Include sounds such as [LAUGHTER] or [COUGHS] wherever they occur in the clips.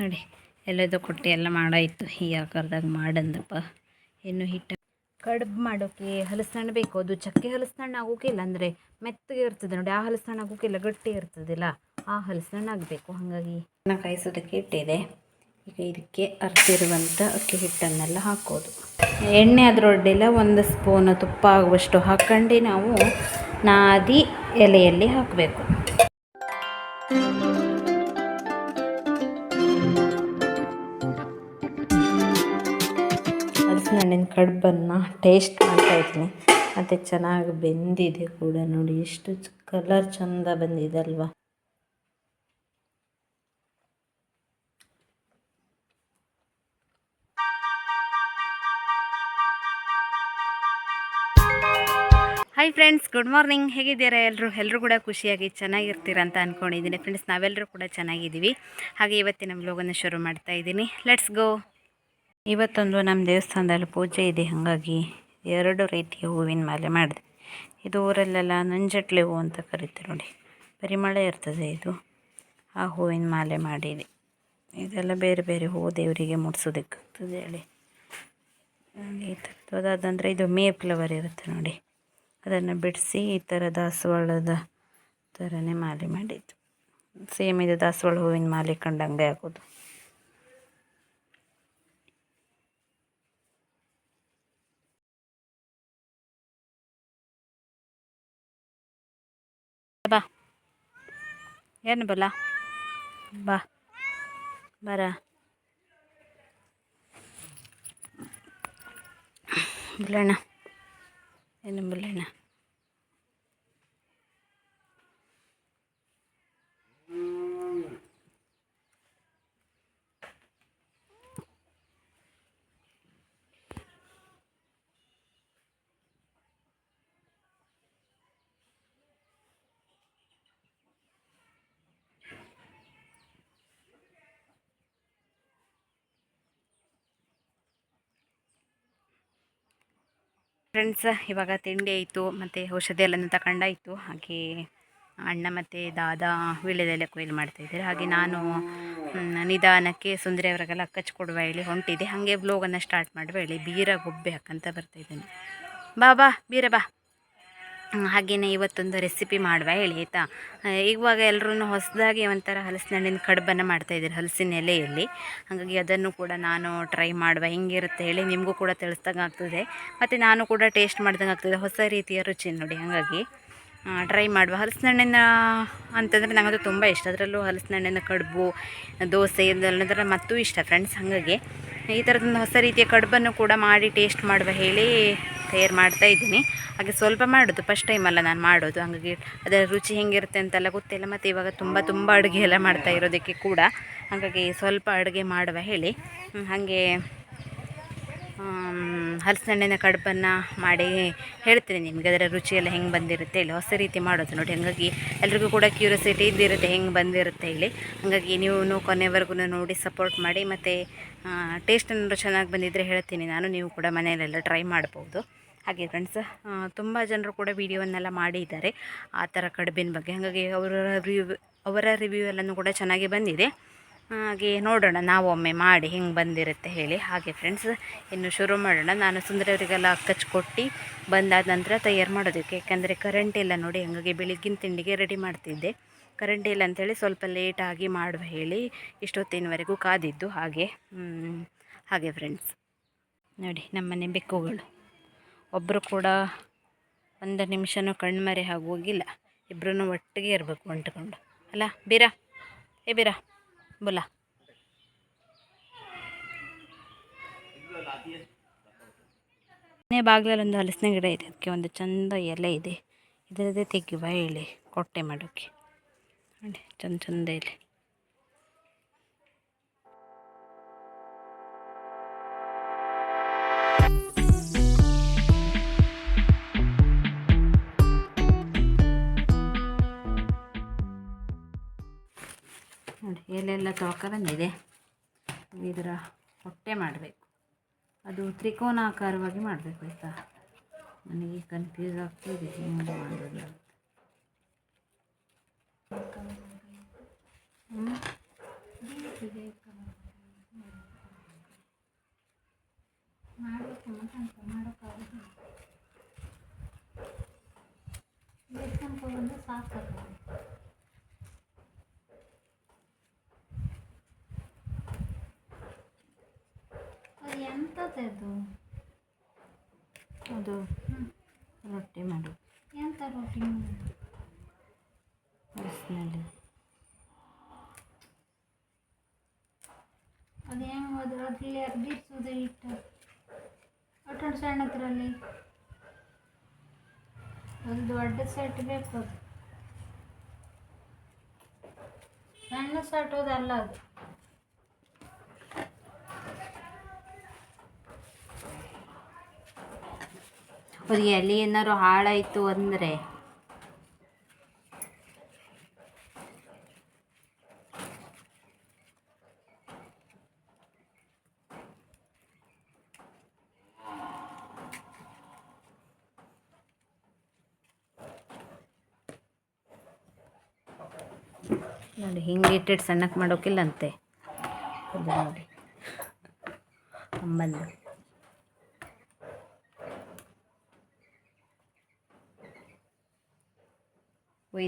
ನೋಡಿ, ಎಲ್ಲದೋ ಕೊಟ್ಟು ಎಲ್ಲ ಮಾಡಾಯಿತು. ಈ ಆಕಾರದಾಗ ಮಾಡಂದಪ್ಪ ಇನ್ನು ಹಿಟ್ಟು ಕಡುಬು ಮಾಡೋಕ್ಕೆ ಹಲಸಣ್ಣು ಬೇಕು. ಅದು ಚಕ್ಕೆ ಹಲಸಣ್ಣು ಆಗೋಕ್ಕಿಲ್ಲ ಅಂದರೆ ಮೆತ್ತಗೆ ಇರ್ತದೆ. ನೋಡಿ, ಆ ಹಲಸಣ್ಣ ಆಗೋಕ್ಕಿಲ್ಲ ಗಟ್ಟಿ ಇರ್ತದಿಲ್ಲ. ಆ ಹಲಸಣ್ಣು ಆಗಬೇಕು. ಹಾಗಾಗಿ ನಾನು ಕಾಯಿಸೋದಕ್ಕೆ ಇಟ್ಟಿದೆ. ಈಗ ಇದಕ್ಕೆ ಅರ್ತಿರುವಂಥ ಅಕ್ಕಿ ಹಿಟ್ಟನ್ನೆಲ್ಲ ಹಾಕೋದು. ಎಣ್ಣೆ ಅದರೊಡ್ಡೆಲ್ಲ ಒಂದು ಸ್ಪೂನ್ ತುಪ್ಪ ಆಗುವಷ್ಟು ಹಾಕ್ಕೊಂಡು ನಾವು ನಾದಿ ಎಲೆಯಲ್ಲಿ ಹಾಕಬೇಕು. ಕಡುಬನ್ನು ಟೇಸ್ಟ್ ಮಾಡ್ತಾ ಇದ್ದೀನಿ. ಮತ್ತು ಚೆನ್ನಾಗಿ ಬೆಂದಿದೆ ಕೂಡ ನೋಡಿ, ಎಷ್ಟು ಕಲರ್ ಚಂದ ಬಂದಿದೆ ಅಲ್ವಾ. ಹಾಯ್ ಫ್ರೆಂಡ್ಸ್ ಗುಡ್ ಮಾರ್ನಿಂಗ್ ಹೇಗಿದ್ದೀರಾ ಎಲ್ಲರೂ ಎಲ್ಲರೂ ಕೂಡ ಖುಷಿಯಾಗಿ ಚೆನ್ನಾಗಿರ್ತೀರ ಅಂತ ಅಂದ್ಕೊಂಡಿದ್ದೀನಿ ಫ್ರೆಂಡ್ಸ್ ನಾವೆಲ್ಲರೂ ಕೂಡ ಚೆನ್ನಾಗಿದ್ದೀವಿ. ಹಾಗೆ ಇವತ್ತಿನ ವ್ಲೋಗನ್ನು ಶುರು ಮಾಡ್ತಾ ಇದ್ದೀನಿ. ಲೆಟ್ಸ್ ಗೋ ಇವತ್ತೊಂದು ನಮ್ಮ ದೇವಸ್ಥಾನದಲ್ಲಿ ಪೂಜೆ ಇದೆ, ಹಾಗಾಗಿ ಎರಡು ರೀತಿಯ ಹೂವಿನ ಮಾಲೆ ಮಾಡಿದೆ. ಇದು ಊರಲ್ಲೆಲ್ಲ ನಂಜಟ್ಲೆ ಹೂವು ಅಂತ ಕರೀತಾರೆ ನೋಡಿ. ಪರಿಮಳ ಇರ್ತದೆ ಇದು. ಆ ಹೂವಿನ ಮಾಲೆ ಮಾಡಿದೆ. ಇದೆಲ್ಲ ಬೇರೆ ಬೇರೆ ಹೂವು ದೇವರಿಗೆ ಮುಡಿಸೋದಕ್ಕಾಗ್ತದೆ ಹೇಳಿ. ಈ ಥರದ್ದು ಇದು ಮೇ ಫ್ಲವರ್ ಇರುತ್ತೆ ನೋಡಿ. ಅದನ್ನು ಬಿಡಿಸಿ ಈ ಥರ ದಾಸವಾಳದ ಥರನೇ ಮಾಲೆ ಮಾಡಿದ್ದು. ಸೇಮ್ ಇದು ದಾಸವಾಳ ಹೂವಿನ ಮಾಲೆ ಕಂಡಂಗೆ ಆಗೋದು ಬಾ ಏನು ಬಲ್ಲ ಬಾ. ಬರ. ಬುಲ್ಲಣ್ಣ ಏನು ಬುಲ್ಲಣ್ಣ ಫ್ರೆಂಡ್ಸ್ ಇವಾಗ ತಿಂಡಿ ಆಯಿತು, ಮತ್ತು ಔಷಧಿ ಎಲ್ಲನೂ ತಗೊಂಡಾಯಿತು ಹಾಗೆ ಅಣ್ಣ ಮತ್ತು ದಾದಾ ವೀಳ್ಯದೆಲೆ ಕೊಯ್ಲು ಮಾಡ್ತಾಯಿದ್ದಾರೆ ಹಾಗೆ ನಾನು ನಿಧಾನಕ್ಕೆ ಸುಂದರಿ ಅವರಿಗೆಲ್ಲ ಕಚ್ಕೊಡುವ ಹೇಳಿ ಹೊಂಟಿದೆ. ಹಾಗೆ ಬ್ಲೋಗನ್ನು ಸ್ಟಾರ್ಟ್ ಮಾಡುವ ಹೇಳಿ ಬೀರ ಗೊಬ್ಬೆ ಹಾಕಂತ ಬರ್ತಾಯಿದ್ದೇನೆ ಬಾ ಬಾ, ಬೀರ ಬಾ. ಹಾಗೆಯೇ ಇವತ್ತೊಂದು ರೆಸಿಪಿ ಮಾಡುವ ಹೇಳಿ, ಆಯಿತಾ? ಇವಾಗ ಎಲ್ಲರೂ ಹೊಸದಾಗಿ ಒಂಥರ ಹಲಸಿನ ಹಣ್ಣಿನ ಕಡುಬನ್ನು ಮಾಡ್ತಾಯಿದ್ದಾರೆ ಹಲಸಿನ ಎಲೆಯಲ್ಲಿ. ಹಾಗಾಗಿ ಅದನ್ನು ಕೂಡ ನಾನು ಟ್ರೈ ಮಾಡುವ, ಹೆಂಗಿರುತ್ತೆ ಹೇಳಿ ನಿಮಗೂ ಕೂಡ ತಿಳಿಸ್ದಂಗೆ ಆಗ್ತದೆ ಮತ್ತು ನಾನು ಕೂಡ ಟೇಸ್ಟ್ ಮಾಡ್ದಂಗೆ ಆಗ್ತದೆ ಹೊಸ ರೀತಿಯ ರುಚಿ ನೋಡಿ, ಹಾಗಾಗಿ. ಟ್ರೈ ಮಾಡುವ. ಹಲಸಿನ ಹಣ್ಣಿನ ಅಂತಂದರೆ ನನಗದು ತುಂಬ ಇಷ್ಟ. ಅದರಲ್ಲೂ ಹಲಸಿನ ಹಣ್ಣಿನ ಕಡುಬು, ದೋಸೆ ಇದೆಲ್ಲದರ ಮತ್ತೂ ಇಷ್ಟ ಫ್ರೆಂಡ್ಸ್ ಹಾಗಾಗಿ. ಈ ಥರದೊಂದು ಹೊಸ ರೀತಿಯ ಕಡುಬನ್ನು ಕೂಡ ಮಾಡಿ ಟೇಸ್ಟ್ ಮಾಡುವ ಹೇಳಿ ತಯಾರು ಮಾಡ್ತಾ ಇದ್ದೀನಿ. ಹಾಗೆ ಸ್ವಲ್ಪ ಮಾಡೋದು ಫಸ್ಟ್ ಟೈಮ್ ಅಲ್ಲ ನಾನು ಮಾಡೋದು. ಹಾಗಾಗಿ ಅದರ ರುಚಿ ಹೇಗಿರುತ್ತೆ ಅಂತೆಲ್ಲ ಗೊತ್ತಿಲ್ಲ ಮತ್ತು ಇವಾಗ ತುಂಬ ತುಂಬ ಅಡುಗೆ ಎಲ್ಲ ಮಾಡ್ತಾ ಇರೋದಕ್ಕೆ ಕೂಡ. ಹಾಗಾಗಿ ಸ್ವಲ್ಪ ಅಡುಗೆ ಮಾಡುವ ಹೇಳಿ. ಹಾಗೆ ಹಲಸಿನ ಹಣ್ಣಿನ ಕಡುಬನ್ನು ಮಾಡಿ ಹೇಳ್ತೀನಿ ನಿಮಗೆ. ಅದರ ರುಚಿಯೆಲ್ಲ ಹೆಂಗೆ ಬಂದಿರುತ್ತೆ ಇಲ್ಲಿ ಹೊಸ ರೀತಿ ಮಾಡೋದು ನೋಡಿ. ಹಾಗಾಗಿ ಎಲ್ರಿಗೂ ಕೂಡ ಕ್ಯೂರಿಯಾಸಿಟಿ ಇದ್ದಿರುತ್ತೆ ಹೆಂಗೆ ಬಂದಿರುತ್ತೆ ಇಲ್ಲಿ ಹಾಗಾಗಿ ನೀವು ಕೊನೆವರೆಗೂ ನೋಡಿ ಸಪೋರ್ಟ್ ಮಾಡಿ. ಮತ್ತು ಟೇಸ್ಟ್ ಏನಾದರೂ ಚೆನ್ನಾಗಿ ಬಂದಿದ್ದರೆ ಹೇಳ್ತೀನಿ ನಾನು. ನೀವು ಕೂಡ ಮನೆಯಲ್ಲೆಲ್ಲ ಟ್ರೈ ಮಾಡ್ಬೋದು. ಹಾಗೆ ಫ್ರೆಂಡ್ಸ್ ತುಂಬ ಜನರು ಕೂಡ ವಿಡಿಯೋವನ್ನೆಲ್ಲ ಮಾಡಿದ್ದಾರೆ. ಆ ಥರ ಕಡುಬಿನ ಬಗ್ಗೆ. ಹಾಗಾಗಿ ಅವರ ರಿವ್ಯೂ ಅವರ ರಿವ್ಯೂ ಎಲ್ಲನೂ ಕೂಡ ಚೆನ್ನಾಗಿ ಬಂದಿದೆ. ಹಾಗೆ ನೋಡೋಣ, ನಾವು ಒಮ್ಮೆ ಮಾಡಿ ಹಿಂಗೆ ಬಂದಿರುತ್ತೆ ಹೇಳಿ. ಹಾಗೆ ಫ್ರೆಂಡ್ಸ್ ಇನ್ನು ಶುರು ಮಾಡೋಣ. ನಾನು ಸುಂದರವರಿಗೆಲ್ಲ ಕಚ್ಕೊಟ್ಟು ಬಂದಾದ ನಂತರ ತಯಾರು ಮಾಡೋದಕ್ಕೆ. ಯಾಕಂದರೆ ಕರೆಂಟ್ ಇಲ್ಲ ನೋಡಿ, ಹಾಗಾಗಿ ಬೆಳಿಗ್ಗಿನ ತಿಂಡಿಗೆ ರೆಡಿ ಮಾಡ್ತಿದ್ದೆ. ಕರೆಂಟ್ ಇಲ್ಲ ಅಂಥೇಳಿ ಸ್ವಲ್ಪ ಲೇಟಾಗಿ ಮಾಡುವ ಹೇಳಿ ಇಷ್ಟೊತ್ತಿನವರೆಗೂ ಕಾದಿದ್ದು. ಹಾಗೆ ಹಾಗೆ ಫ್ರೆಂಡ್ಸ್ ನೋಡಿ, ನಮ್ಮನೆ ಬೆಕ್ಕುಗಳು. ಒಬ್ಬರು ಕೂಡ ಒಂದು ನಿಮಿಷನೂ ಕಣ್ಮರೆ ಆಗೋಗಿಲ್ಲ. ಇಬ್ಬರೂ ಒಟ್ಟಿಗೆ ಇರಬೇಕು ಅಂಟ್ಕೊಂಡು ಅಲ್ಲ, ಬೀರಾ? ಏ ಬೀರಾ? ಬೋಲ ಮನೆ ಬಾಗಿಲಲ್ಲಿ ಒಂದು ಹಲಸಿನ ಗಿಡ ಇದೆ. ಅದಕ್ಕೆ ಒಂದು ಚಂದ ಎಲೆ ಇದೆ. ಇದರದ್ದೇ ತೆಗಿಯುವ ಎಲೆ, ಕೊಟ್ಟೆ ಮಾಡೋಕ್ಕೆ. ನೋಡಿ, ಚಂದ ಚಂದ ಎಲೆ. ನೋಡಿ ಎಲೆಲ್ಲ ತೊಳ್ಕ ಬಂದಿದೆ. ಇದರ ಹೊಟ್ಟೆ ಮಾಡಬೇಕು. ಅದು ತ್ರಿಕೋನಾಕಾರವಾಗಿ ಮಾಡಬೇಕು, ಆಯಿತಾ? ನನಗೆ ಕನ್ಫ್ಯೂಸ್ ಆಗ್ತಿದೆ ಹೆಂಗೆ ಮಾಡೋದು ಅಂತ. ಸಾಕು ಎಂಥದ್ದು ಅದು ರೊಟ್ಟಿ ಮಾಡು. ಎಂಥ ರೊಟ್ಟಿ ಮಾಡೋದು ಹಲಸಿನಲ್ಲಿ ಅದು ಹೆಂಗೆ ಅದು ಅದ್ರಲ್ಲಿ ಅರ್ಬಿಸುವುದು ಹಿಟ್ಟು. ಒಟ್ಟೊಂದು ಸಣ್ಣದ್ರಲ್ಲಿ. ಒಂದು ದೊಡ್ಡ ಸೆಟ್ ಬೇಕು ಅದು. ಸಣ್ಣ ಸೆಟೋದಲ್ಲ ಅದು. ಅದು ಎಲೆ ಏನಾರು ಹಾಳಾಯಿತು ಅಂದರೆ? ನೋಡಿ ಹಿಂಗೆ ಇಟ್ಟಿಟ್ಟು ಸಣ್ಣಕ್ಕೆ ಮಾಡೋಕ್ಕಿಲ್ಲಂತೆ ನೋಡಿ. ಅಮ್ಮಂದು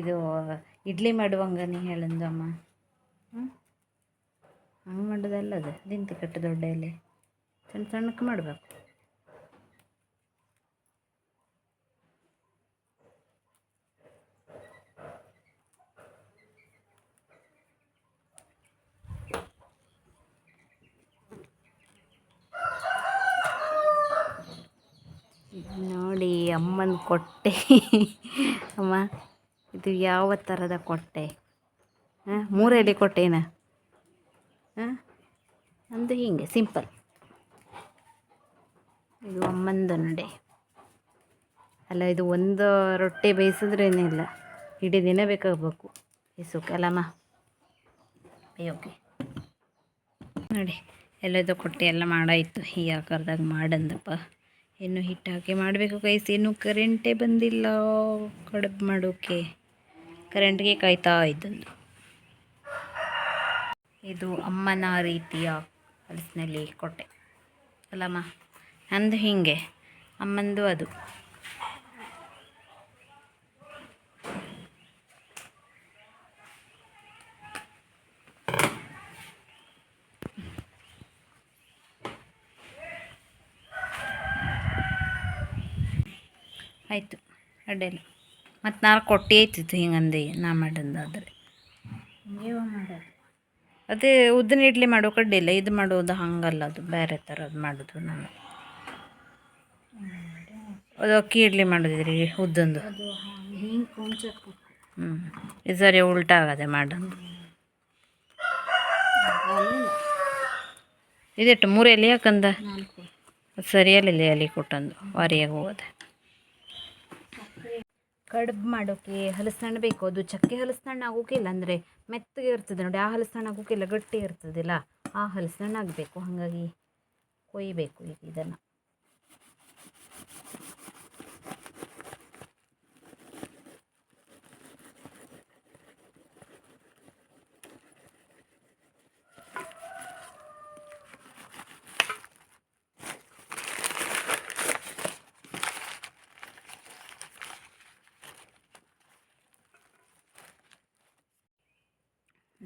ಇದು ಇಡ್ಲಿ ಮಾಡುವಂಗ ನೀ ಹೇಳಂದು ಅಮ್ಮ ಹಂಗೆ ಮಾಡೋದಲ್ಲ ಅದು. ನಿಂತು ಕಟ್ಟು ದೊಡ್ಡ ಎಲೆ ಸಣ್ಣ ಸಣ್ಣಕ್ಕೆ ಮಾಡಬೇಕು. ನೋಡಿ ಅಮ್ಮನ ಕೊಟ್ಟೆ. ಅಮ್ಮ ಇದು ಯಾವ ಥರದ ಕೊಟ್ಟೆ? ಹಾಂ ಮೂರು ಎಲೆ ಕೊಟ್ಟೆನಾ ಹಾಂ ಅಂದು ಹೀಗೆ, ಸಿಂಪಲ್. ಇದು ಅಮ್ಮಂದು ನೋಡಿ ಅಲ್ಲ, ಇದು ಒಂದು ರೊಟ್ಟಿ ಬೇಯಿಸಿದ್ರೇನಿಲ್ಲ ಇಡೀ ದಿನ ಬೇಕಾಗಬೇಕು. ಇಸುಕ್ಕೆ ಅಲ್ಲಮ್ಮ ಅಯ್ಯೋಕೆ ನೋಡಿ, ಎಲ್ಲದು ಕೊಟ್ಟೆ ಎಲ್ಲ ಮಾಡಾಯಿತು. ಈ ಆಕಾರದಾಗ ಮಾಡಂದಪ್ಪ. ಇನ್ನು ಹಿಟ್ಟು ಹಾಕಿ ಮಾಡಬೇಕು ಕೈಸಿ ಇನ್ನೂ ಕರೆಂಟೇ ಬಂದಿಲ್ಲ. ಕಡುಬು ಮಾಡೋಕ್ಕೆ ಕರೆಂಟ್ಗೆ ಕಾಯ್ತಾ ಇದ್ದಂದು ಇದು ಅಮ್ಮನ ರೀತಿಯ ಹಲಸಿನಲ್ಲಿ ಕೊಟ್ಟೆ. ಅಲ್ಲಮ್ಮ, ನಂದು ಹೀಗೆ, ಅಮ್ಮಂದು ಅದು. ಆಯಿತು ಅಡ್ಡಿಲ್ಲ ಮತ್ತು ನಾಲ್ಕು ಕೊಟ್ಟಿ ಐತಿತ್ತು ಹಿಂಗಂದು ನಾ ಮಾಡಿದ್ದಾದ್ರೆ ಮಾಡೋದು ಅದೇ ಉದ್ದಿನ ಇಡ್ಲಿ ಮಾಡೋ ಕಡ್ಡಿಲ್ಲ ಇದು ಮಾಡೋದು ಹಂಗಲ್ಲ ಅದು ಬೇರೆ ಥರ ಅದು ಮಾಡೋದು ನಾನು. ಅದು ಅಕ್ಕಿ ಇಡ್ಲಿ ಮಾಡಿದ್ರಿ ಉದ್ದಂದು. ಹಿಂಗೆ ಹ್ಞೂ ಇದು ಸರಿ ಉಲ್ಟಾ ಆಗದೆ ಮಾಡೋದು. ಇದಿಟ್ಟು ಮೂರು ಎಲೆ ಯಾಕಂದ ಸರಿಯಲ್ಲ ಎಲೆ ಕೊಟ್ಟಂದು ವಾರಿಯಾಗಿ ಹೋಗೋದೆ. ಕಡುಬು ಮಾಡೋಕ್ಕೆ ಹಲಸಣ್ಣ ಬೇಕು. ಅದು ಚಕ್ಕೆ ಹಲಸಣ್ಣ ಆಗೋಕ್ಕಿಲ್ಲ ಅಂದರೆ ಮೆತ್ತಗೆ ಇರ್ತದೆ ನೋಡಿ. ಆ ಹಲಸಣ್ಣ ಆಗೋಕ್ಕಿಲ್ಲ ಗಟ್ಟಿ ಇರ್ತದಿಲ್ಲ. ಆ ಹಲಸಣ್ಣು ಆಗಬೇಕು. ಹಾಗಾಗಿ ಕೊಯ್ಬೇಕು ಈಗ ಇದನ್ನು.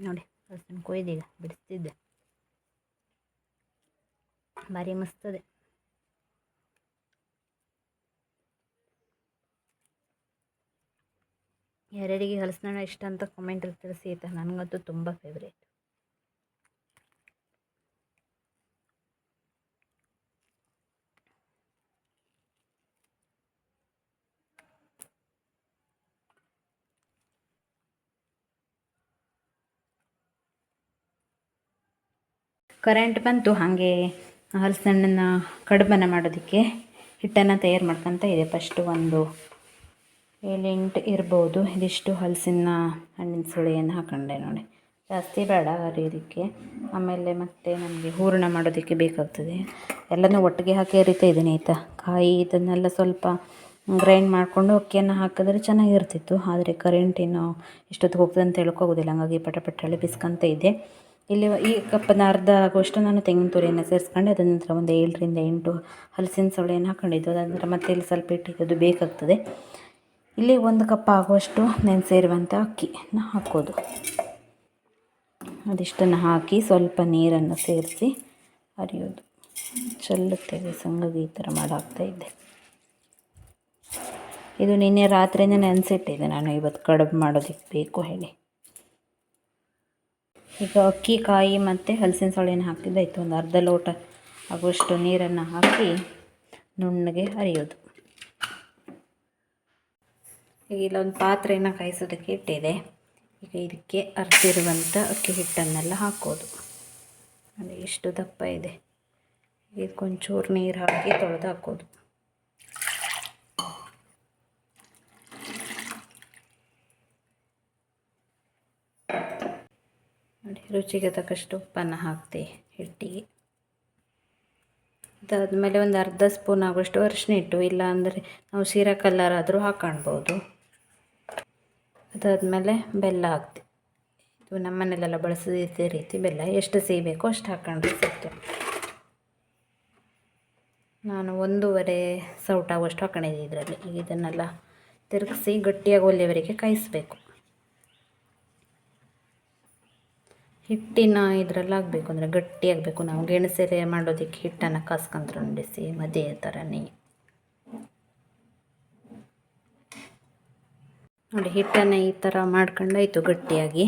ನೋಡಿ ಹಲಸಿನ ಕೊಯ್ದೀಗ ಬಿಡಿಸ್ತಿದ್ದೆ. ಭಾರಿ ಮಸ್ತದೆ. ಯಾರ್ಯಾರಿಗೆ ಹಲಸಿನ ಇಷ್ಟ ಅಂತ ಕಮೆಂಟಲ್ಲಿ ತಿಳಿಸಿ ಆಯ್ತಾ ನನಗಂತೂ ತುಂಬ ಫೇವ್ರೇಟ್ ಕರೆಂಟ್ ಬಂತು, ಹಾಗೆ ಹಲಸಣ್ಣನ ಕಡುಬನ್ನು ಮಾಡೋದಕ್ಕೆ ಹಿಟ್ಟನ್ನು ತಯಾರು ಮಾಡ್ಕೊತ ಇದೆ. ಫಸ್ಟು ಒಂದು ಏಳೆಂಟು ಇರ್ಬೋದು. ಇದಿಷ್ಟು ಹಲಸಿನ ಹಣ್ಣಿನ ಸುಳಿಯನ್ನು ಹಾಕೊಂಡೆ ನೋಡಿ. ಜಾಸ್ತಿ ಬೇಡ ಅರಿಯೋದಕ್ಕೆ. ಆಮೇಲೆ ಮತ್ತೆ ನಮಗೆ ಹೂರಣ ಮಾಡೋದಕ್ಕೆ ಬೇಕಾಗ್ತದೆ. ಎಲ್ಲನೂ ಒಟ್ಟಿಗೆ ಹಾಕಿ ಅರಿತಾ ಇದ್ದೀನಿ ಆಯಿತಾ. ಕಾಯಿ ಇದನ್ನೆಲ್ಲ ಸ್ವಲ್ಪ ಗ್ರೈಂಡ್ ಮಾಡಿಕೊಂಡು ಅಕ್ಕಿಯನ್ನು ಹಾಕಿದ್ರೆ ಚೆನ್ನಾಗಿರ್ತಿತ್ತು. ಆದರೆ ಕರೆಂಟ್ ಏನು ಎಷ್ಟೊತ್ತಿಗೆ ಹೋಗ್ತದೆ ಅಂತ ಹೇಳೋಕ್ಕಾಗೋದಿಲ್ಲ. ಹಾಗಾಗಿ ಪಟ ಬಿಸ್ಕಂತ ಇದ್ದೆ. ಇಲ್ಲಿ ಈ ಕಪ್ಪನ ಅರ್ಧ ಆಗುವಷ್ಟು ನಾನು ತೆಂಗಿನ ತುರಿಯನ್ನು ಸೇರಿಸ್ಕೊಂಡು, ಅದರ ನಂತರ ಒಂದು ಏಳರಿಂದ ಎಂಟು ಹಲಸಿನ ಸೊಳೆಯನ್ನು ಹಾಕೊಂಡಿದ್ದು ನಂತರ ಮತ್ತೆ ಇಲ್ಲಿ ಸ್ವಲ್ಪ ಇಟ್ಟಿದ್ದು ಬೇಕಾಗ್ತದೆ. ಇಲ್ಲಿ ಒಂದು ಕಪ್ ಆಗುವಷ್ಟು ನೆನೆಸಿರುವಂಥ ಅಕ್ಕಿನ ಹಾಕೋದು. ಅದಿಷ್ಟನ್ನು ಹಾಕಿ ಸ್ವಲ್ಪ ನೀರನ್ನು ಸೇರಿಸಿ ಅರಿಯೋದು ಚೆಲ್ಲುತ್ತೇವೆ, ಸಂಗದಿ ಈ ಥರ ಮಾಡಾಗ್ತಾ ಇದ್ದೆ ಇದು ನಿನ್ನೆ ರಾತ್ರಿಯೇ ನೆನೆಸಿಟ್ಟಿದ್ದೆ ನಾನು, ಇವತ್ತು ಕಡುಬು ಮಾಡೋದಕ್ಕೆ ಬೇಕು ಹೇಳಿ. ಈಗ ಅಕ್ಕಿ, ಕಾಯಿ ಮತ್ತು ಹಲಸಿನ ಸೊಳೆಯನ್ನು ಹಾಕಿದ್ದಾಯ್ತು ಒಂದು ಅರ್ಧ ಲೋಟ ಆಗುವಷ್ಟು ನೀರನ್ನು ಹಾಕಿ ನುಣ್ಣಗೆ ಹರಿಯೋದು. ಈಗ ಇಲ್ಲೊಂದು ಪಾತ್ರೆಯನ್ನು ಕಾಯಿಸೋದಕ್ಕೆ ಇಟ್ಟಿದೆ. ಈಗ ಇದಕ್ಕೆ ಅರ್ಧಿರುವಂಥ ಅಕ್ಕಿ ಹಿಟ್ಟನ್ನೆಲ್ಲ ಹಾಕೋದು. ಅದು ಎಷ್ಟು ದಪ್ಪ ಇದೆ. ಇದಕ್ಕೊಂಚೂರು ನೀರು ಹಾಕಿ ತೊಳೆದು ಹಾಕೋದು. ನೋಡಿ, ರುಚಿಗೆ ತಕ್ಕಷ್ಟು ಉಪ್ಪನ್ನು ಹಾಕ್ತೆ ಹಿಟ್ಟಿಗೆ. ಅದಾದಮೇಲೆ ಒಂದು ಅರ್ಧ ಸ್ಪೂನ್ ಆಗುವಷ್ಟು ಅರಿಶಿನ ಇಟ್ಟು ಇಲ್ಲ ಅಂದರೆ ನಾವು ಶೀರಾ ಕಲ್ಲರ್ ಆದರೂ ಹಾಕ್ಕೊಳ್ಬೋದು ಅದಾದಮೇಲೆ ಬೆಲ್ಲ ಹಾಕ್ತೆ ಇದು ನಮ್ಮನೆಯಲ್ಲೆಲ್ಲ ಬಳಸೋದು ಇದೇ ರೀತಿ ಬೆಲ್ಲ, ಎಷ್ಟು ಸಿಹಿ ಬೇಕೋ ಅಷ್ಟು ಹಾಕ್ಕೊಂಡ್ರೆ ಸಾಕು ನಾನು ಒಂದೂವರೆ ಸೌಟ್ ಆಗುವಷ್ಟು ಹಾಕೊಂಡಿದ್ದೆ ಇದರಲ್ಲಿ. ಇದನ್ನೆಲ್ಲ ತಿರುಗಿಸಿ ಗಟ್ಟಿಯಾಗಿ ಒಲೆಯವರೆಗೆ ಕಾಯಿಸಬೇಕು. ಹಿಟ್ಟಿನ ಇದರಲ್ಲಿ ಆಗಬೇಕು ಅಂದರೆ ಗಟ್ಟಿಯಾಗಬೇಕು. ನಾವು ಗೆಣಸೆಲೆ ಮಾಡೋದಕ್ಕೆ ಹಿಟ್ಟನ್ನು ಕಾಸ್ಕೊಂಡ್ರೆ ಬಿಸಿ ಅದೇ ಥರನೇ ನೋಡಿ, ಹಿಟ್ಟನ್ನು ಈ ಥರ ಮಾಡ್ಕೊಂಡಾಯಿತು ಗಟ್ಟಿಯಾಗಿ.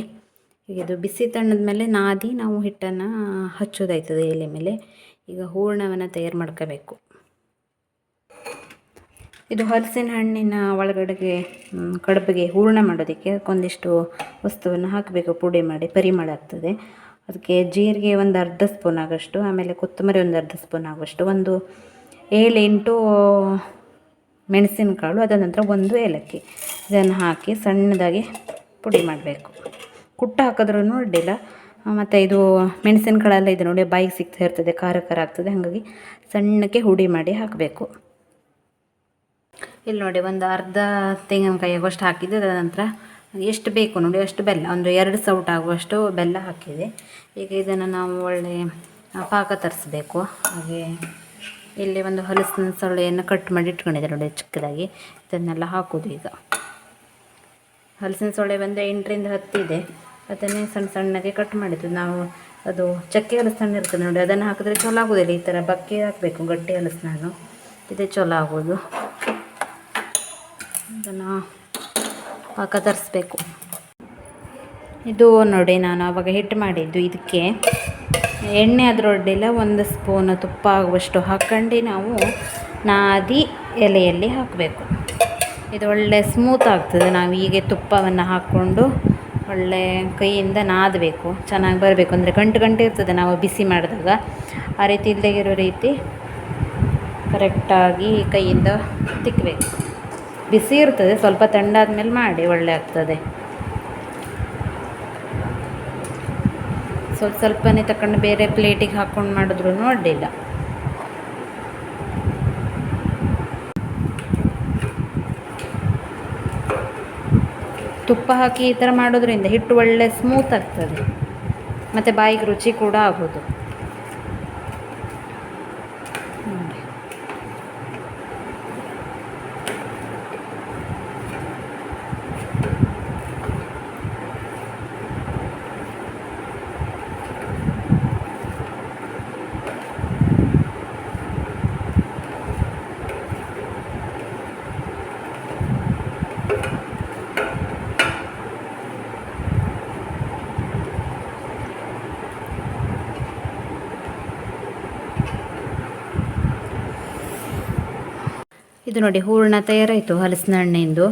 ಈಗ ಇದು ಬಿಸಿ ತಣ್ಣದ ಮೇಲೆ ನಾದಿ ನಾವು ಹಿಟ್ಟನ್ನು ಹಚ್ಚೋದಾಯ್ತದೆ ಎಲೆ ಮೇಲೆ. ಈಗ ಹೂರ್ಣವನ್ನು ತಯಾರು ಮಾಡ್ಕೋಬೇಕು. ಇದು ಹಲಸಿನ ಹಣ್ಣಿನ ಒಳಗಡೆಗೆ ಕಡುಬಿಗೆ ಹೂರ್ಣ ಮಾಡೋದಕ್ಕೆ ಅದಕ್ಕೊಂದಿಷ್ಟು ವಸ್ತುವನ್ನು ಹಾಕಬೇಕು. ಪುಡಿ ಮಾಡಿ ಪರಿಮಳ ಆಗ್ತದೆ. ಅದಕ್ಕೆ ಜೀರಿಗೆ ಒಂದು ಅರ್ಧ ಸ್ಪೂನ್ ಆಗೋಷ್ಟು, ಆಮೇಲೆ ಕೊತ್ತಂಬರಿ ಒಂದು ಅರ್ಧ ಸ್ಪೂನ್ ಆಗುವಷ್ಟು ಒಂದು ಏಳೆಂಟು ಮೆಣಸಿನಕಾಳು, ಅದಾದ ನಂತರ ಒಂದು ಏಲಕ್ಕಿ. ಇದನ್ನು ಹಾಕಿ ಸಣ್ಣದಾಗಿ ಪುಡಿ ಮಾಡಬೇಕು. ಕುಟ್ಟ ಹಾಕಿದ್ರೂ ಅಡ್ಡಿಲ್ಲ ಮತ್ತು ಇದು ಮೆಣಸಿನಕಾಳೆಲ್ಲ ಇದು ನೋಡಿ, ಬಾಯಿಗೆ ಸಿಗ್ತಾ ಇರ್ತದೆ, ಖಾರ ಖಾರ ಆಗ್ತದೆ. ಹಾಗಾಗಿ ಸಣ್ಣಕ್ಕೆ ಹುಡಿ ಮಾಡಿ ಹಾಕಬೇಕು. ಇಲ್ಲಿ ನೋಡಿ ಒಂದು ಅರ್ಧ ತೆಂಗಿನಕಾಯಿ ಆಗುವಷ್ಟು ಹಾಕಿದ್ದು ಅದರ ನಂತರ ಎಷ್ಟು ಬೇಕು ನೋಡಿ, ಅಷ್ಟು ಬೆಲ್ಲ, ಒಂದು ಎರಡು ಸೌಟ್ ಆಗುವಷ್ಟು ಬೆಲ್ಲ ಹಾಕಿದೆ. ಈಗ ಇದನ್ನು ನಾವು ಒಳ್ಳೆ ಪಾಕ ತರಿಸ್ಬೇಕು. ಹಾಗೆ ಇಲ್ಲಿ ಒಂದು ಹಲಸಿನ ಸೊಳ್ಳೆಯನ್ನು ಕಟ್ ಮಾಡಿ ಇಟ್ಕೊಂಡಿದ್ದೆ ನೋಡಿ, ಚಿಕ್ಕದಾಗಿ. ಇದನ್ನೆಲ್ಲ ಹಾಕೋದು ಈಗ. ಹಲಸಿನ ಸೊಳ್ಳೆ ಬಂದರೆ ಎಂಟರಿಂದ ಹತ್ತಿದೆ ಅದನ್ನೇ ಸಣ್ಣ ಸಣ್ಣಗೆ ಕಟ್ ಮಾಡಿದ್ದು. ನಾವು ಅದು ಚಕ್ಕೆ ಹಲಸಿನ ಇರ್ತದೆ ನೋಡಿ, ಅದನ್ನು ಹಾಕಿದ್ರೆ ಚಲೋ ಆಗೋದಿಲ್ಲ ಈ ಥರ ಬಕ್ಕಿ ಹಾಕಬೇಕು ಗಟ್ಟಿ ಹಲಸಿನ ಇದೇ ಚಲೋ ಆಗೋದು ಅದನ್ನು ಪಾಕ ತರಿಸ್ಬೇಕು ಇದು ನೋಡಿ ನಾನು ಆವಾಗ ಹಿಟ್ಟು ಮಾಡಿದ್ದು ಇದಕ್ಕೆ. ಎಣ್ಣೆ ಅದರೊಡ್ಡಿಲ್ಲ ಒಂದು ಸ್ಪೂನ್ ತುಪ್ಪ ಆಗುವಷ್ಟು ಹಾಕ್ಕೊಂಡು ನಾವು ನಾದಿ ಎಲೆಯಲ್ಲಿ ಹಾಕಬೇಕು. ಇದು ಒಳ್ಳೆ ಸ್ಮೂತ್ ಆಗ್ತದೆ. ನಾವು ಹೀಗೆ ತುಪ್ಪವನ್ನು ಹಾಕ್ಕೊಂಡು ಒಳ್ಳೆ ಕೈಯಿಂದ ನಾದಬೇಕು. ಚೆನ್ನಾಗಿ ಬರಬೇಕು. ಅಂದರೆ ಗಂಟು ಗಂಟು ಇರ್ತದೆ ನಾವು ಬಿಸಿ ಮಾಡಿದಾಗ. ಆ ರೀತಿ ಇಲ್ಲದೆ ಇರೋ ರೀತಿ ಕರೆಕ್ಟಾಗಿ ಕೈಯಿಂದ ತಿಕ್ಕಬೇಕು ಬಿಸಿ ಇರ್ತದೆ, ಸ್ವಲ್ಪ ತಣ್ಣಾದ್ಮೇಲೆ ಮಾಡಿ, ಒಳ್ಳೆ ಆಗ್ತದೆ. ಸ್ವಲ್ಪ ಸ್ವಲ್ಪನೇ ತಕೊಂಡು ಬೇರೆ ಪ್ಲೇಟಿಗೆ ಹಾಕ್ಕೊಂಡು ಮಾಡಿದ್ರು ಅಡ್ಡಿಲ್ಲ ತುಪ್ಪ ಹಾಕಿ ಈ ಥರ ಮಾಡೋದ್ರಿಂದ ಹಿಟ್ಟು ಒಳ್ಳೆ ಸ್ಮೂತ್ ಆಗ್ತದೆ. ಮತ್ತು ಬಾಯಿಗೆ ರುಚಿ ಕೂಡ ಆಗೋದು. ಇದು ನೋಡಿ ಹೂರ್ಣ ತಯಾರಾಯಿತು ಹಲಸಿನ ಹಣ್ಣಿಂದು.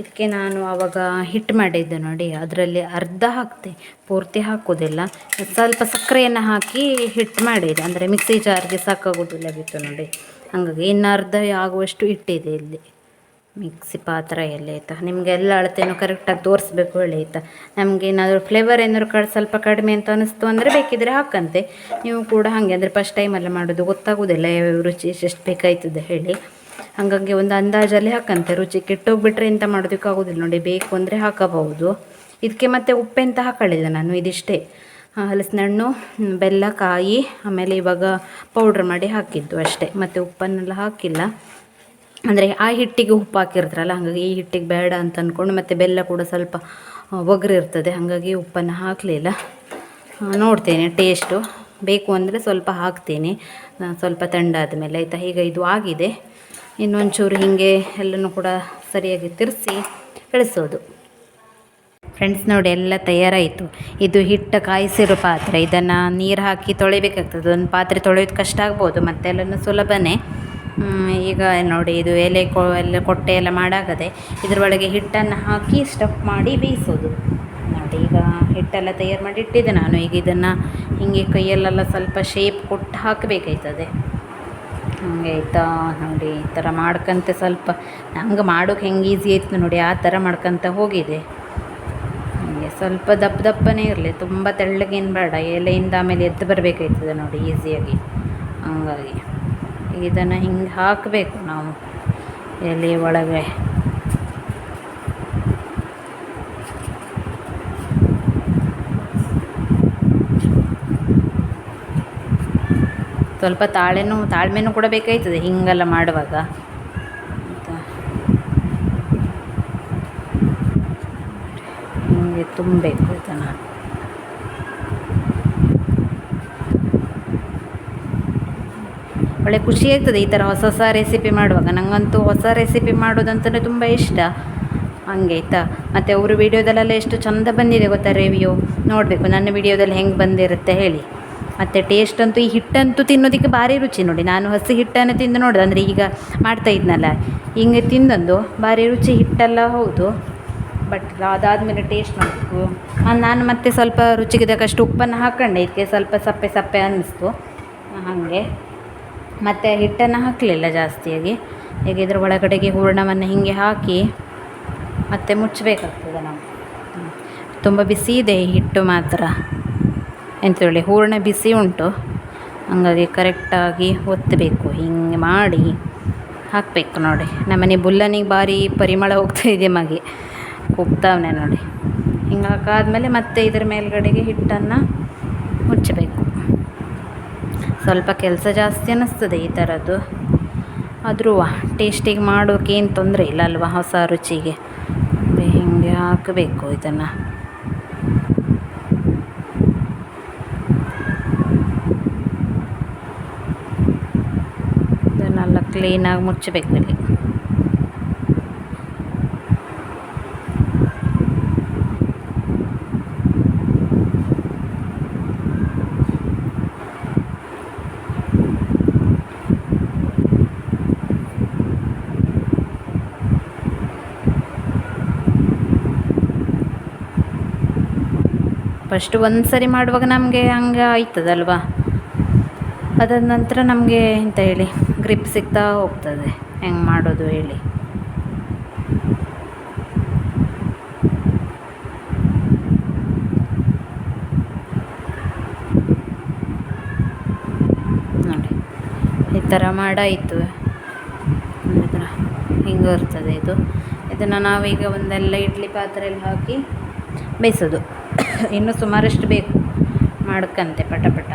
ಇದಕ್ಕೆ ನಾನು ಆವಾಗ ಹಿಟ್ಟು ಮಾಡಿದ್ದೆ ನೋಡಿ, ಅದರಲ್ಲಿ ಅರ್ಧ ಹಾಕ್ತೆ, ಪೂರ್ತಿ ಹಾಕೋದಿಲ್ಲ ಸ್ವಲ್ಪ ಸಕ್ಕರೆಯನ್ನು ಹಾಕಿ ಹಿಟ್ಟು ಮಾಡಿದೆ, ಅಂದರೆ ಮಿಕ್ಸಿ ಜಾರ್ಗೆ ಸಾಕಾಗೋದಿಲ್ಲ ಬಿತ್ತು ನೋಡಿ. ಹಾಗಾಗಿ ಇನ್ನು ಅರ್ಧ ಆಗುವಷ್ಟು ಇಟ್ಟಿದೆ ಇಲ್ಲಿ. ಮಿಕ್ಸಿ ಪಾತ್ರ ಎಲ್ಲ ಆಯಿತಾ. ನಿಮಗೆ ಎಲ್ಲ ಅಳತೆನೂ ಕರೆಕ್ಟಾಗಿ ತೋರಿಸ್ಬೇಕು ಹೇಳಿ ಆಯಿತಾ. ನಮಗೆ ಏನಾದರೂ ಫ್ಲೇವರ್ ಏನಾದರೂ ಕ ಸ್ವಲ್ಪ ಕಡಿಮೆ ಅಂತ ಅನಿಸ್ತು ಅಂದರೆ ಬೇಕಿದ್ರೆ ಹಾಕಂತೆ. ನೀವು ಕೂಡ ಹಾಗೆ, ಅಂದರೆ ಫಸ್ಟ್ ಟೈಮಲ್ಲ ಮಾಡೋದು ಗೊತ್ತಾಗೋದಿಲ್ಲ ಯಾವ್ಯಾವ ರುಚಿ ಎಷ್ಟು ಬೇಕಾಯ್ತದೆ ಹೇಳಿ. ಹಾಗಾಗಿ ಒಂದು ಅಂದಾಜಲ್ಲಿ ಹಾಕಂತೆ. ರುಚಿ ಕೆಟ್ಟೋಗ್ಬಿಟ್ರೆ ಎಂತ ಮಾಡೋದಕ್ಕಾಗೋದಿಲ್ಲ ನೋಡಿ. ಬೇಕು ಅಂದರೆ ಹಾಕಬಹುದು. ಇದಕ್ಕೆ ಮತ್ತೆ ಉಪ್ಪೆಂತ ಹಾಕೊಳ್ಳಿಲ್ಲ ನಾನು, ಇದಿಷ್ಟೇ. ಹಲಸಿನ ಹಣ್ಣು ಬೆಲ್ಲ, ಕಾಯಿ, ಆಮೇಲೆ ಇವಾಗ ಪೌಡ್ರ್ ಮಾಡಿ ಹಾಕಿದ್ದು ಅಷ್ಟೇ. ಮತ್ತು ಉಪ್ಪನ್ನೆಲ್ಲ ಹಾಕಿಲ್ಲ. ಅಂದರೆ ಆ ಹಿಟ್ಟಿಗೆ ಉಪ್ಪು ಹಾಕಿರ್ತಾರಲ್ಲ, ಹಾಗಾಗಿ ಈ ಹಿಟ್ಟಿಗೆ ಬೇಡ ಅಂತ ಅಂದ್ಕೊಂಡು ಮತ್ತು ಬೆಲ್ಲ ಕೂಡ ಸ್ವಲ್ಪ ಒಗರಿರ್ತದೆ. ಹಾಗಾಗಿ ಉಪ್ಪನ್ನು ಹಾಕಲಿಲ್ಲ. ನೋಡ್ತೇನೆ ಟೇಸ್ಟು ಬೇಕು ಅಂದರೆ ಸ್ವಲ್ಪ ಹಾಕ್ತೀನಿ. ಸ್ವಲ್ಪ ತಂಡಾದ ಮೇಲೆ ಆಯಿತಾ? ಈಗ ಇದು ಆಗಿದೆ. ಇನ್ನೊಂಚೂರು ಹೀಗೆ ಎಲ್ಲನೂ ಕೂಡ ಸರಿಯಾಗಿ ತಿರ್ಸಿ ಇಳಿಸೋದು ಫ್ರೆಂಡ್ಸ್ ನೋಡಿ ಎಲ್ಲ ತಯಾರಾಯಿತು. ಇದು ಹಿಟ್ಟು ಕಾಯಿಸಿರೋ ಪಾತ್ರೆ. ಇದನ್ನು ನೀರು ಹಾಕಿ ತೊಳಿಬೇಕಾಗ್ತದೆ. ಒಂದು ಪಾತ್ರೆ ತೊಳೆಯೋದು ಕಷ್ಟ ಆಗ್ಬೋದು ಮತ್ತೆಲ್ಲನೂ ಸುಲಭನೇ. ಹ್ಮ್, ಈಗ ನೋಡಿ ಇದು ಎಲೆ ಕೊ ಎಲ್ಲ ಕೊಟ್ಟೆ ಎಲ್ಲ ಮಾಡಾಗದೆ ಇದರೊಳಗೆ ಹಿಟ್ಟನ್ನು ಹಾಕಿ ಸ್ಟಫ್ ಮಾಡಿ ಬೇಯಿಸೋದು. ನೋಡಿ ಈಗ ಹಿಟ್ಟೆಲ್ಲ ತಯಾರು ಮಾಡಿ ಇಟ್ಟಿದ್ದೆ ನಾನು. ಈಗ ಇದನ್ನು ಹೀಗೆ ಕೈಯಲ್ಲೆಲ್ಲ ಸ್ವಲ್ಪ ಶೇಪ್ ಕೊಟ್ಟು ಹಾಕಬೇಕಾಯ್ತದೆ. ಹಂಗೆ ಆಯ್ತಾ? ನೋಡಿ, ಈ ಥರ ಮಾಡ್ಕಂತ ಸ್ವಲ್ಪ ನಂಗೆ ಮಾಡೋಕೆ ಹೆಂಗೆ ಈಸಿ ಆಯ್ತು ನೋಡಿ, ಆ ಥರ ಮಾಡ್ಕೊತ ಹೋಗಿದೆ. ಹಂಗೆ ಸ್ವಲ್ಪ ದಪ್ಪ ದಪ್ಪನೇ ಇರಲಿ, ತುಂಬ ತೆಳ್ಳಗೇನು ಬೇಡ. ಎಲೆಯಿಂದ ಆಮೇಲೆ ಎದ್ದು ಬರಬೇಕಾಯ್ತದೆ ನೋಡಿ ಈಸಿಯಾಗಿ ಹಂಗಾಗಿ ಇದನ್ನು ಹಿಂಗೆ ಹಾಕಬೇಕು ನಾವು ಎಲೆ ಒಳಗೆ. ಸ್ವಲ್ಪ ತಾಳೆನೂ ತಾಳ್ಮೆನೂ ಕೂಡ ಬೇಕಾಯ್ತದೆ ಹಿಂಗೆಲ್ಲ ಮಾಡುವಾಗ. ಆಯಿತಾ ಹಿಂಗೆ ತುಂಬಬೇಕು ಇದನ್ನು ಒಳ್ಳೆ ಖುಷಿ ಆಗ್ತದೆ ಈ ಥರ ಹೊಸ ಹೊಸ ರೆಸಿಪಿ ಮಾಡುವಾಗ. ನನಗಂತೂ ಹೊಸ ರೆಸಿಪಿ ಮಾಡೋದಂತಲೇ ತುಂಬ ಇಷ್ಟ. ಹಂಗೆ ಆಯಿತಾ? ಮತ್ತು ಅವರು ವೀಡಿಯೋದಲ್ಲೆಲ್ಲ ಎಷ್ಟು ಚಂದ ಬಂದಿದೆ ಗೊತ್ತಾ ರಿವ್ಯೂ ನೋಡಬೇಕು. ನನ್ನ ವಿಡಿಯೋದಲ್ಲಿ ಹೆಂಗೆ ಬಂದಿರುತ್ತೆ ಹೇಳಿ. ಮತ್ತು ಟೇಸ್ಟ್ ಅಂತೂ ಈ ಹಿಟ್ಟಂತೂ ತಿನ್ನೋದಕ್ಕೆ ಭಾರಿ ರುಚಿ ನೋಡಿ. ನಾನು ಹಸಿ ಹಿಟ್ಟನ್ನು ತಿಂದು ನೋಡಿದೆ. ಅಂದರೆ ಈಗ ಮಾಡ್ತಾ ಇದ್ನಲ್ಲ. ಹಿಂಗೆ ತಿಂದಂದು ಭಾರಿ ರುಚಿ ಹಿಟ್ಟೆಲ್ಲ ಹೌದು. ಬಟ್ ಅದಾದಮೇಲೆ ಟೇಸ್ಟ್ ಮಾಡಬೇಕು ನಾನು ಮತ್ತೆ ಸ್ವಲ್ಪ ರುಚಿಗೆ ತಕ್ಕಷ್ಟು ಉಪ್ಪನ್ನು ಹಾಕೊಂಡೆ. ಇದಕ್ಕೆ ಸ್ವಲ್ಪ ಸಪ್ಪೆ ಸಪ್ಪೆ ಅನ್ನಿಸ್ತು. ಹಾಗೆ. ಮತ್ತು ಹಿಟ್ಟನ್ನು ಹಾಕಲಿಲ್ಲ ಜಾಸ್ತಿಯಾಗಿ ಈಗ ಇದ್ರ ಒಳಗಡೆಗೆ ಹೂರಣವನ್ನು ಹೀಗೆ ಹಾಕಿ ಮತ್ತೆ ಮುಚ್ಚಬೇಕಾಗ್ತದೆ ನಾವು. ತುಂಬ ಬಿಸಿ ಇದೆ ಹಿಟ್ಟು ಮಾತ್ರ. ಎಂತ ಹೇಳಿ ಹೂರಣ ಬಿಸಿ ಉಂಟು. ಹಂಗಾಗಿ ಕರೆಕ್ಟಾಗಿ ಒತ್ತಬೇಕು ಹಿಂಗೆ ಮಾಡಿ ಹಾಕಬೇಕು ನೋಡಿ. ನಮ್ಮನೆ ಬುಲ್ಲನಿಗೆ ಭಾರಿ ಪರಿಮಳ ಹೋಗ್ತಾ ಇದೆ ಮಗೆ, ಕುಗ್ತಾವನೆ ನೋಡಿ. ಹಿಂಗೆ ಹಾಕಾದ್ಮೇಲೆ ಮತ್ತೆ ಇದ್ರ ಮೇಲ್ಗಡೆಗೆ ಹಿಟ್ಟನ್ನು ಮುಚ್ಚಬೇಕು. ಸ್ವಲ್ಪ ಕೆಲಸ ಜಾಸ್ತಿ ಅನ್ನಿಸ್ತದೆ ಈ ಥರದ್ದು. ಆದರೂ ಟೇಸ್ಟಿಗೆ ಮಾಡೋಕೆ ಏನು ತೊಂದರೆ ಇಲ್ಲ ಅಲ್ವಾ ಹೊಸ ರುಚಿಗೆ. ಹಿಂಗೆ ಹಾಕಬೇಕು ಇದನ್ನು ಇದನ್ನೆಲ್ಲ ಕ್ಲೀನಾಗಿ ಮುಚ್ಚಬೇಕು ಇಲ್ಲಿ. ಫಸ್ಟ್ ಒಂದು ಸರಿ ಮಾಡುವಾಗ ನಮಗೆ ಹಂಗೆ ಆಯ್ತದಲ್ವಾ? ಅದಾದ ನಂತರ ನಮಗೆ ಎಂತ ಹೇಳಿ? ಗ್ರಿಪ್ ಸಿಗ್ತಾ ಹೋಗ್ತದೆ. ಹೆಂಗೆ ಮಾಡೋದು ಹೇಳಿ. ನೋಡಿ, ಈ ಥರ ಮಾಡಾಯಿತು. ಹಿಂಗೆ ಇರ್ತದೆ ಇದು. ಇದನ್ನು ನಾವೀಗ ಒಂದೆಲ್ಲ ಇಡ್ಲಿ ಪಾತ್ರೆಯಲ್ಲಿ ಹಾಕಿ ಬೇಯಿಸೋದು. [COUGHS] ಇನ್ನೂ ಸುಮಾರಷ್ಟು ಬೇಕು. ಮಾಡ್ಕಂತೆ ಪಟ ಪಟ.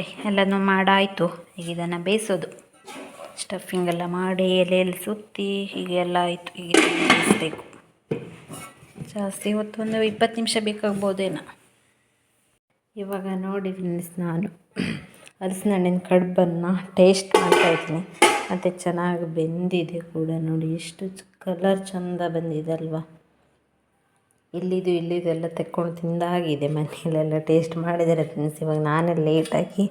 ಅವು. ಎಲ್ಲನೂ ಮಾಡಾಯಿತು. ಈಗ ಇದನ್ನು ಬೇಯಿಸೋದು. ಸ್ಟಫಿಂಗ್ ಎಲ್ಲ ಮಾಡಿ, ಎಲೆಯಲ್ಲಿ ಸುತ್ತಿ ಹೀಗೆಲ್ಲ ಆಯಿತು. ಈಗ ಬೇಯಿಸಬೇಕು. ಜಾಸ್ತಿ ಹೊತ್ತು ಒಂದು ಇಪ್ಪತ್ತು ನಿಮಿಷ ಬೇಕಾಗ್ಬೋದೇನೋ. ಇವಾಗ ನೋಡಿ ಫ್ರೆಂಡ್ಸ್ ನಾನು. ಹಲಸಿನ ಹಣ್ಣಿನ ಕಡುಬನ್ನು ಟೇಸ್ಟ್ ಮಾಡ್ತಾಯಿದ್ದೀನಿ ಮತ್ತು ಚೆನ್ನಾಗಿ ಬೆಂದಿದೆ ಕೂಡ ನೋಡಿ. ಎಷ್ಟು ಕಲರ್ ಚೆಂದ ಬಂದಿದೆ ಅಲ್ವಾ. ಇಲ್ಲಿದು ಇಲ್ಲಿದು ಎಲ್ಲ ತೆಕ್ಕೊಂಡು ತಿಂದಾಗಿದೆ, ಮನೆಯಲ್ಲೆಲ್ಲ ಟೇಸ್ಟ್ ಮಾಡಿದರೆ ಫ್ರೆಂಡ್ಸ್ ಇವಾಗ ನಾನೇ ಲೇಟಾಗಿ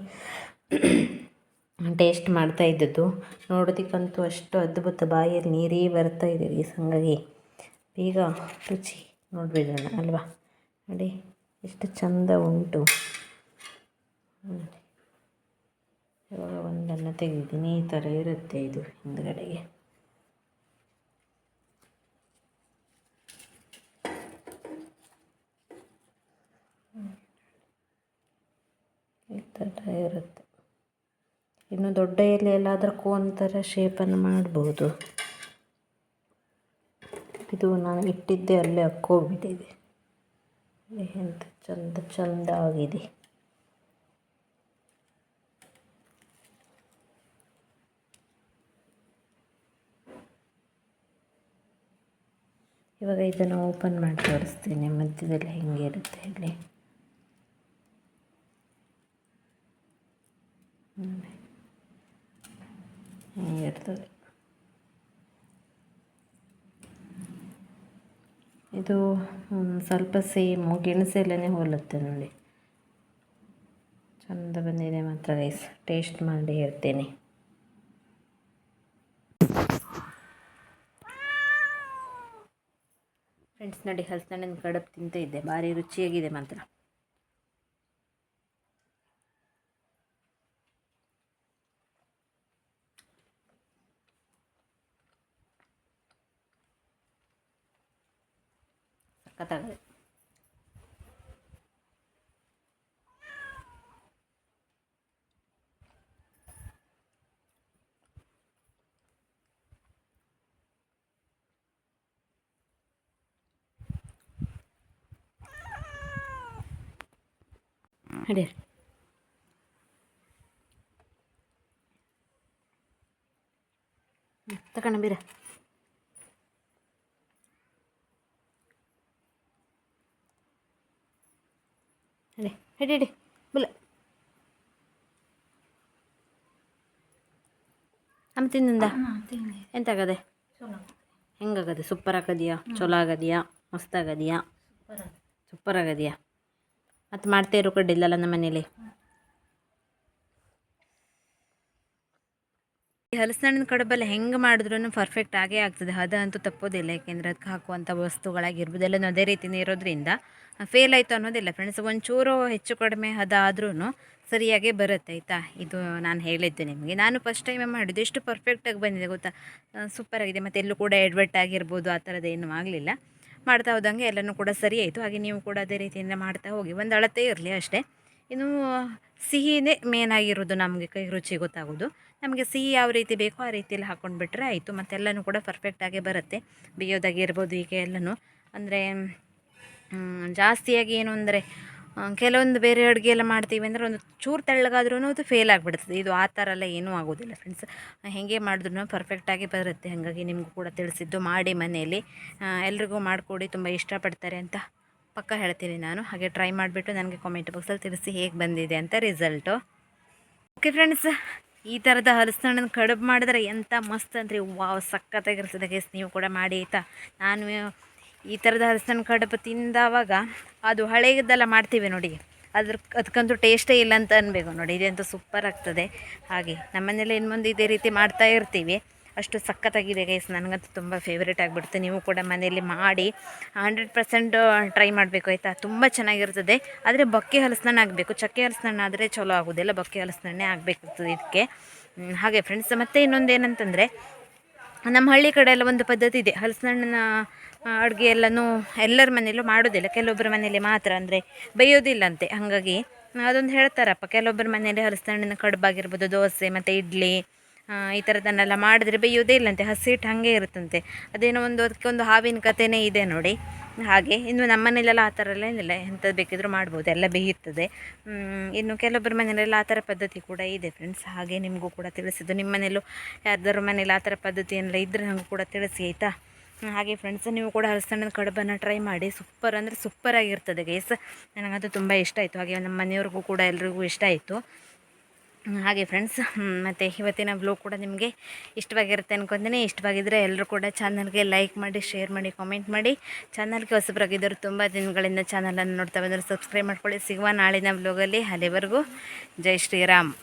ಟೇಸ್ಟ್ ಮಾಡ್ತಾ ಇದ್ದದ್ದು. ನೋಡೋದಕ್ಕಂತೂ ಅಷ್ಟು ಅದ್ಭುತ ಬಾಯಲ್ಲಿ ನೀರೇ ಬರ್ತಾ ಇದೆ ಈ ಸಂಗಾಗಿ ಬೇಗ ರುಚಿ ನೋಡಿಬಿಡೋಣ ಅಲ್ವಾ? ನೋಡಿ, ಎಷ್ಟು ಚಂದ ಉಂಟು. ಇವಾಗ ಒಂದನ್ನು ತೆಗೆದಿದ್ದೀನಿ. ಈ ಥರ ಇರುತ್ತೆ ಇದು ಹಿಂದ್ಗಡೆಗೆ ಈ ಥರ ಇರುತ್ತೆ. ಇನ್ನು ದೊಡ್ಡ ಎಲೆಯಲ್ಲಾದರೂ ಕೋನ್ ಥರ ಶೇಪನ್ನು ಮಾಡ್ಬೋದು. ಇದು ನಾನು ಇಟ್ಟಿದ್ದೆ, ಅಲ್ಲೇ ಹಕ್ಕೋಗ್ಬಿಟ್ಟಿದೆ ಎಂತ ಚಂದ ಚಂದ ಆಗಿದೆ ಇವಾಗ ಇದನ್ನು ಓಪನ್ ಮಾಡಿ ತೋರಿಸ್ತೀನಿ, ಮಧ್ಯದಲ್ಲಿ ಹೆಂಗೆ ಇರುತ್ತೆ ಹೇಳಿ ಹಿಂಗಿರ್ತದೆ ಇದು ಹ್ಮ್, ಸ್ವಲ್ಪ ಸೇಮು ಗೆಣಸೆಲ್ಲನೇ ಹೋಲುತ್ತೆ ನೋಡಿ. ಚಂದ ಬಂದಿದೆ ಮಾತ್ರ ರೈಸ್ ಟೇಸ್ಟ್ ಮಾಡಿ ಹೇಳ್ತೇನೆ. ಫ್ರೆಂಡ್ಸ್ ನೋಡಿ ಹಲಸಿನಣ್ಣಿನ ಕಡುಬು ತಿಂತ ಇದ್ದೆ. ಭಾರಿ ರುಚಿಯಾಗಿದೆ ಮಾತ್ರ ಸಖತ್ತಾಗಿದೆ ಹಿಡೀರಿ ತಗೊಂಡ ಬೀರ ಹಿಡಿ ಹಿಡಿ ಹಿಡಿ ಬುಲ್ಲ ಅಮ್ಮ ತಿಂದಿಂದ ಎಂತಾಗದೆ ಹೆಂಗಾಗದೆ ಸೂಪರ್ ಆಗದಿಯಾ ಚಲೋ ಆಗದಿಯಾ ಮಸ್ತ್ ಆಗದಿಯಾ ಸೂಪರ್ ಆಗದಿಯಾ ಮತ್ತು ಮಾಡ್ತಾ ಇರೋ ಕಡ್ಡಿಲ್ಲಲ್ಲ ನಮ್ಮ ಮನೇಲಿ. ಹಲಸಿನ ಕಡುಬೆಲ್ಲ ಹೆಂಗೆ ಮಾಡಿದ್ರೂ ಪರ್ಫೆಕ್ಟ್ ಆಗೇ ಆಗ್ತದೆ. ಹದ ಅಂತೂ ತಪ್ಪೋದಿಲ್ಲ, ಯಾಕೆಂದರೆ ಅದಕ್ಕೆ ಹಾಕುವಂಥ ವಸ್ತುಗಳಾಗಿರ್ಬೋದು ಎಲ್ಲನೂ ಅದೇ ರೀತಿನೇ ಇರೋದ್ರಿಂದ ಫೇಲ್ ಆಯಿತು ಅನ್ನೋದಿಲ್ಲ ಫ್ರೆಂಡ್ಸ್ ಒಂಚೂರು ಹೆಚ್ಚು ಕಡಿಮೆ ಹದ ಆದ್ರೂ ಸರಿಯಾಗೇ ಬರುತ್ತೆ, ಆಯಿತಾ? ಇದು ನಾನು ಹೇಳಿದ್ದೆ ನಿಮಗೆ. ನಾನು ಫಸ್ಟ್ ಟೈಮೇ ಮಾಡಿದ್ದು, ಎಷ್ಟು ಪರ್ಫೆಕ್ಟಾಗಿ ಬಂದಿದೆ ಗೊತ್ತಾ? ಸೂಪರ್ ಆಗಿದೆ. ಮತ್ತು ಎಲ್ಲೂ ಕೂಡ ಎಡ್ವರ್ಟ್ ಆಗಿರ್ಬೋದು, ಆ ಥರದ್ದು ಏನೂ ಆಗಲಿಲ್ಲ. ಮಾಡ್ತಾ ಹೋದಂಗೆ ಎಲ್ಲನೂ ಕೂಡ ಸರಿ ಆಯಿತು. ಹಾಗೆ ನೀವು ಕೂಡ ಅದೇ ರೀತಿಯಿಂದ ಮಾಡ್ತಾ ಹೋಗಿ ಒಂದು ಅಳತೆ ಇರಲಿ ಅಷ್ಟೇ. ಇನ್ನು ಸಿಹಿನೇ ಮೇನ್ ಆಗಿರೋದು ನಮಗೆ ಕೈ ರುಚಿ ಗೊತ್ತಾಗೋದು. ನಮಗೆ ಸಿಹಿ ಯಾವ ರೀತಿ ಬೇಕೋ ಆ ರೀತಿಯಲ್ಲಿ ಹಾಕ್ಕೊಂಡು ಬಿಟ್ಟರೆ ಆಯಿತು. ಮತ್ತೆಲ್ಲನೂ ಕೂಡ ಪರ್ಫೆಕ್ಟಾಗೇ ಬರುತ್ತೆ. ಬೇಯೋದಾಗಿರ್ಬೋದು ಈಗ ಎಲ್ಲನೂ. ಅಂದರೆ ಜಾಸ್ತಿಯಾಗಿ ಏನು ಅಂದರೆ ಕೆಲವೊಂದು ಬೇರೆ ಅಡುಗೆ ಎಲ್ಲ ಮಾಡ್ತೀವಿ ಅಂದರೆ ಒಂದು ಚೂರು ತೆಳ್ಳಗಾದ್ರೂ ಅದು ಫೇಲ್ ಆಗಿಬಿಡ್ತದೆ. ಇದು ಆ ಥರ ಎಲ್ಲ ಏನೂ ಆಗೋದಿಲ್ಲ ಫ್ರೆಂಡ್ಸ್ ಹೇಗೆ ಮಾಡಿದ್ರು ಪರ್ಫೆಕ್ಟಾಗಿ ಬರುತ್ತೆ. ಹಾಗಾಗಿ ನಿಮಗೂ ಕೂಡ ತಿಳಿಸಿದ್ದು ಮಾಡಿ ಮನೆಯಲ್ಲಿ. ಎಲ್ರಿಗೂ ಮಾಡಿಕೊಡಿ, ತುಂಬ ಇಷ್ಟಪಡ್ತಾರೆ ಅಂತ ಪಕ್ಕ ಹೇಳ್ತೀನಿ ನಾನು. ಹಾಗೆ ಟ್ರೈ ಮಾಡಿಬಿಟ್ಟು ನನಗೆ ಕಾಮೆಂಟ್ ಬಾಕ್ಸಲ್ಲಿ ತಿಳಿಸಿ ಹೇಗೆ ಬಂದಿದೆ ಅಂತ ರಿಸಲ್ಟು ಓಕೆ ಫ್ರೆಂಡ್ಸ್ ಈ ಥರದ ಹಲಸಣ್ಣನ ಕಡಬು ಮಾಡಿದ್ರೆ ಎಂಥ ಮಸ್ತ್ ಅಂದರೆ, ವಾವ್, ಸಖತ್ತಾಗಿರ್ತದೆ ಗೇಸ್ ನೀವು ಕೂಡ ಮಾಡಿ ಆಯಿತಾ? ನಾನು ಈ ಥರದ ಹಲಸಿನ ಕಡುಬು ತಿಂದವಾಗ ಅದು ಹಳೆಯದೆಲ್ಲ ಮಾಡ್ತೀವಿ ನೋಡಿ. ಅದ್ರ ಅದಕ್ಕಂತೂ ಟೇಸ್ಟೇ ಇಲ್ಲ ಅಂತ ಅನ್ಬೇಕು ನೋಡಿ. ಇದಂತೂ ಸೂಪರ್ ಆಗ್ತದೆ. ಹಾಗೆ ನಮ್ಮನೇಲಿ ಇನ್ನು ಮುಂದೆ ಇದೇ ರೀತಿ ಮಾಡ್ತಾ ಇರ್ತೀವಿ. ಅಷ್ಟು ಸಖತ್ತಾಗಿದೆ ಗೈಸ್ ನನಗಂತೂ ತುಂಬ ಫೇವ್ರೇಟ್ ಆಗಿಬಿಡ್ತು. ನೀವು ಕೂಡ ಮನೆಯಲ್ಲಿ ಮಾಡಿ ಹಂಡ್ರೆಡ್ ಪರ್ಸೆಂಟ್ ಟ್ರೈ ಮಾಡಬೇಕು ಆಯಿತಾ? ತುಂಬ ಚೆನ್ನಾಗಿರ್ತದೆ. ಆದರೆ ಬಕ್ಕೆ ಹಲಸಿನ ಆಗಬೇಕು ಚಕ್ಕೆ ಹಲಸನ ಆದರೆ ಚಲೋ ಆಗೋದಿಲ್ಲ. ಬಕ್ಕೆ ಹಲಸಿನ ಆಗಬೇಕಿರ್ತದೆ ಇದಕ್ಕೆ. ಹಾಗೆ ಫ್ರೆಂಡ್ಸ್ ಮತ್ತು ಇನ್ನೊಂದು ಏನಂತಂದರೆ ನಮ್ಮ ಹಳ್ಳಿ ಕಡೆ ಎಲ್ಲ ಒಂದು ಪದ್ಧತಿ ಇದೆ. ಹಲಸಿನ ಅಡುಗೆ ಎಲ್ಲನೂ ಎಲ್ಲರ ಮನೆಯಲ್ಲೂ ಮಾಡೋದಿಲ್ಲ. ಕೆಲವೊಬ್ಬರ ಮನೆಯಲ್ಲಿ ಮಾತ್ರ ಅಂದರೆ ಬೇಯೋದಿಲ್ಲಂತೆ. ಹಾಗಾಗಿ ಅದೊಂದು ಹೇಳ್ತಾರಪ್ಪ ಕೆಲವೊಬ್ಬರ ಮನೆಯಲ್ಲಿ ಹಲಸಿನ ಹಣ್ಣಿನ ಕಡುಬಾಗಿರ್ಬೋದು, ದೋಸೆ ಮತ್ತು ಇಡ್ಲಿ ಈ ಥರದನ್ನೆಲ್ಲ ಮಾಡಿದ್ರೆ ಬೇಯೋದೇ ಇಲ್ಲಂತೆ. ಹಸಿ ಹಾಗೆ ಇರುತ್ತಂತೆ. ಅದೇನೋ ಒಂದು ಅದಕ್ಕೆ ಒಂದು ಹಾವಿನ ಕಥೆನೇ ಇದೆ ನೋಡಿ. ಹಾಗೆ ಇನ್ನು ನಮ್ಮ ಮನೆಯಲ್ಲೆಲ್ಲ ಆ ಥರ ಎಲ್ಲ ಏನಿಲ್ಲ. ಎಂಥದ್ದು ಬೇಕಿದ್ರೂ ಮಾಡ್ಬೋದು. ಎಲ್ಲ ಬೇಯುತ್ತದೆ. ಇನ್ನು ಕೆಲವೊಬ್ಬರ ಮನೆಯಲ್ಲೆಲ್ಲ ಆ ಥರ ಪದ್ಧತಿ ಕೂಡ ಇದೆ ಫ್ರೆಂಡ್ಸ್ ಹಾಗೆ ನಿಮಗೂ ಕೂಡ ತಿಳಿಸಿದ್ದು. ನಿಮ್ಮ ಮನೇಲೂ ಯಾರ್ದಾರು ಮನೇಲಿ ಆ ಥರ ಪದ್ಧತಿ ಏನೆಲ್ಲ ಇದ್ದರೆ ನನಗೂ ಕೂಡ ತಿಳಿಸಿ, ಆಯಿತಾ? ಹಾಗೆ ಫ್ರೆಂಡ್ಸ್ ನೀವು ಕೂಡ ಹಲಸಣ್ಣದ ಕಡುಬನ್ನು ಟ್ರೈ ಮಾಡಿ. ಸೂಪರ್ ಅಂದರೆ ಸೂಪರಾಗಿರ್ತದೆ ಗೈಸ್ ನನಗಂತೂ ತುಂಬ ಇಷ್ಟ ಆಯಿತು. ಹಾಗೆ ನಮ್ಮ ಮನೆಯವ್ರಿಗೂ ಕೂಡ ಎಲ್ರಿಗೂ ಇಷ್ಟ ಆಯಿತು. ಹಾಗೆ ಫ್ರೆಂಡ್ಸ್ ಮತ್ತು ಇವತ್ತಿನ ಬ್ಲೋಗ್ ಕೂಡ ನಿಮಗೆ ಇಷ್ಟವಾಗಿರುತ್ತೆ ಅನ್ಕೊತೀನಿ. ಇಷ್ಟವಾಗಿದ್ದರೆ ಎಲ್ಲರೂ ಕೂಡ ಚಾನಲ್ಗೆ ಲೈಕ್ ಮಾಡಿ ಶೇರ್ ಮಾಡಿ ಕಾಮೆಂಟ್ ಮಾಡಿ. ಚಾನಲ್ಗೆ ಹೊಸಬರಾಗಿದ್ದರು ತುಂಬ ದಿನಗಳಿಂದ ಚಾನಲನ್ನು ನೋಡ್ತಾ ಬಂದರೆ. ಸಬ್ಸ್ಕ್ರೈಬ್ ಮಾಡ್ಕೊಳ್ಳಿ. ಸಿಗುವ ನಾಳಿನ ಬ್ಲೋಗಲ್ಲಿ ಅಲ್ಲಿವರೆಗೂ ಜೈ ಶ್ರೀರಾಮ್.